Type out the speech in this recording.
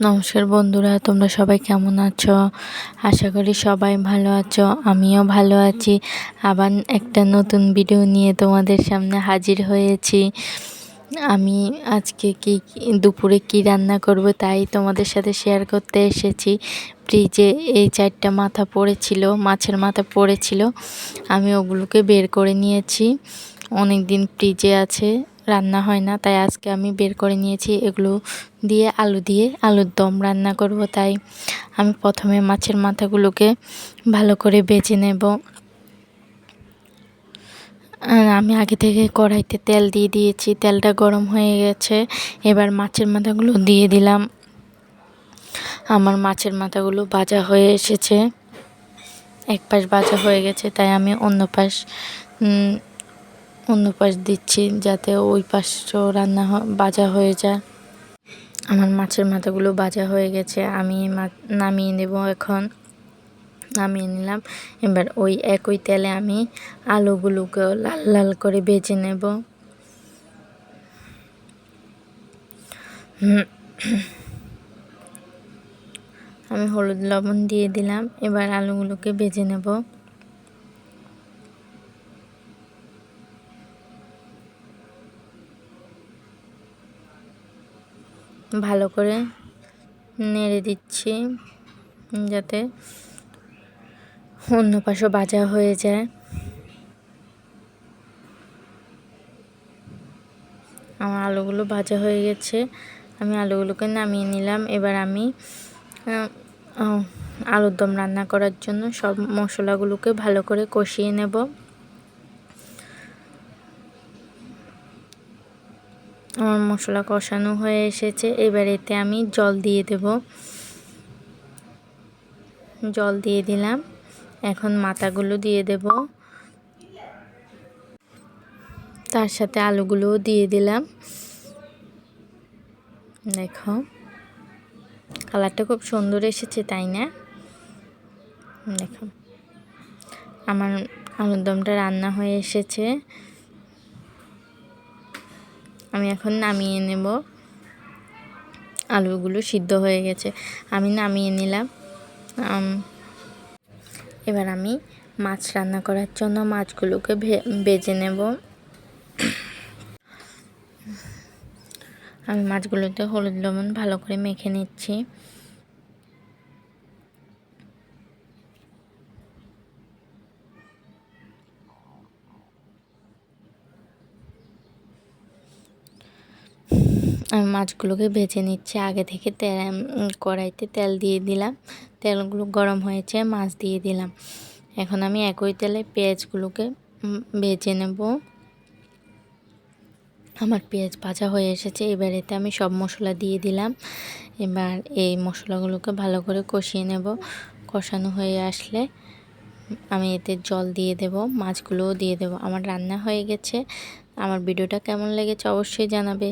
নমস্কার বন্ধুরা, তোমরা সবাই কেমন আছো? আশা করি সবাই ভালো আছো, আমিও ভালো আছি। আবার একটা নতুন ভিডিও নিয়ে তোমাদের সামনে হাজির হয়েছি। আমি আজকে কি, দুপুরে কি রান্না করব তাই তোমাদের সাথে শেয়ার করতে এসেছি। ফ্রিজে এই চারটা মাথা পড়েছিল, মাছের মাথা পড়েছিল। আমি ওগুলোকে বের করে নিয়েছি। অনেক দিন ফ্রিজে আছে। রান্না হয় না। তাই আজকে আমি বের করে নিয়েছি এগুলো দিয়ে আলু দিয়ে। আলুর দম রান্না করব, তাই আমি প্রথমে মাছের মাথাগুলোকে ভালো করে বেছে নেব। আমি আগে থেকে কড়াইতে তেল দিয়ে দিয়েছি, তেলটা গরম হয়ে গেছে। এবার মাছের মাথাগুলো দিয়ে দিলাম। আমার মাছের মাথাগুলো ভাজা হয়ে এসেছে। এক পাশ ভাজা হয়ে গেছে, তাই আমি অন্য পাশ অন্য পাশ দিচ্ছি যাতে ওই পাশটাও রান্না বাজা হয়ে যায়। আমার মাছের মাথাগুলো বাজা হয়ে গেছে, আমি নামিয়ে নেব এখন। নামিয়ে নিলাম। এবার ওই একই তেলে আমি আলুগুলোকে লাল লাল করে বেজে নেব। আমি হলুদ লবণ দিয়ে দিলাম। এবার আলুগুলোকে বেজে নেব। ভালো করে নেড়ে দিচ্ছি যাতে অন্য পাশে বাজা হয়ে যায়। আমার আলুগুলো ভাজা হয়ে গেছে। আমি আলুগুলোকে নামিয়ে নিলাম। এবার আমি আলুর দম রান্না করার জন্য সব মশলাগুলোকে ভালো করে কষিয়ে নেব। আমার মশলা কষানো হয়ে এসেছে। এবার এতে আমি জল দিয়ে দেব। জল দিয়ে দিলাম। এখন মাথাগুলো দিয়ে দেব। তার সাথে আলুগুলোও দিয়ে দিলাম। দেখো, কালারটা খুব সুন্দর এসেছে, তাই না? দেখো, আমার আলুর দমটা রান্না হয়ে এসেছে। আমি এখন নামিয়ে নেব। আলুগুলো সিদ্ধ হয়ে গেছে। আমি নামিয়ে নিলাম। এবার আমি মাছ রান্না করার জন্য মাছগুলোকে বেজে নেব। আমি মাছগুলোতে হলুদ লবণ ভালো করে মেখে নিচ্ছি আমি মাছগুলোকে ভেজে নিচ্ছি। আগে থেকে তেল কড়াইতে তেল দিয়ে দিলাম। তেলগুলো গরম হয়েছে, মাছ দিয়ে দিলাম। এখন আমি একই তেলে পেঁয়াজগুলোকে ভেজে নেব। আমার পেঁয়াজ ভাজা হয়ে এসেছে। এবার এতে আমি সব মশলা দিয়ে দিলাম। এবার এই মশলাগুলোকে ভালো করে কষিয়ে নেব। কষানো হয়ে আসলে আমি এতে জল দিয়ে দেব, মাছগুলোও দিয়ে দেব। আমার রান্না হয়ে গেছে। আমার ভিডিওটা কেমন লেগেছে অবশ্যই জানাবে।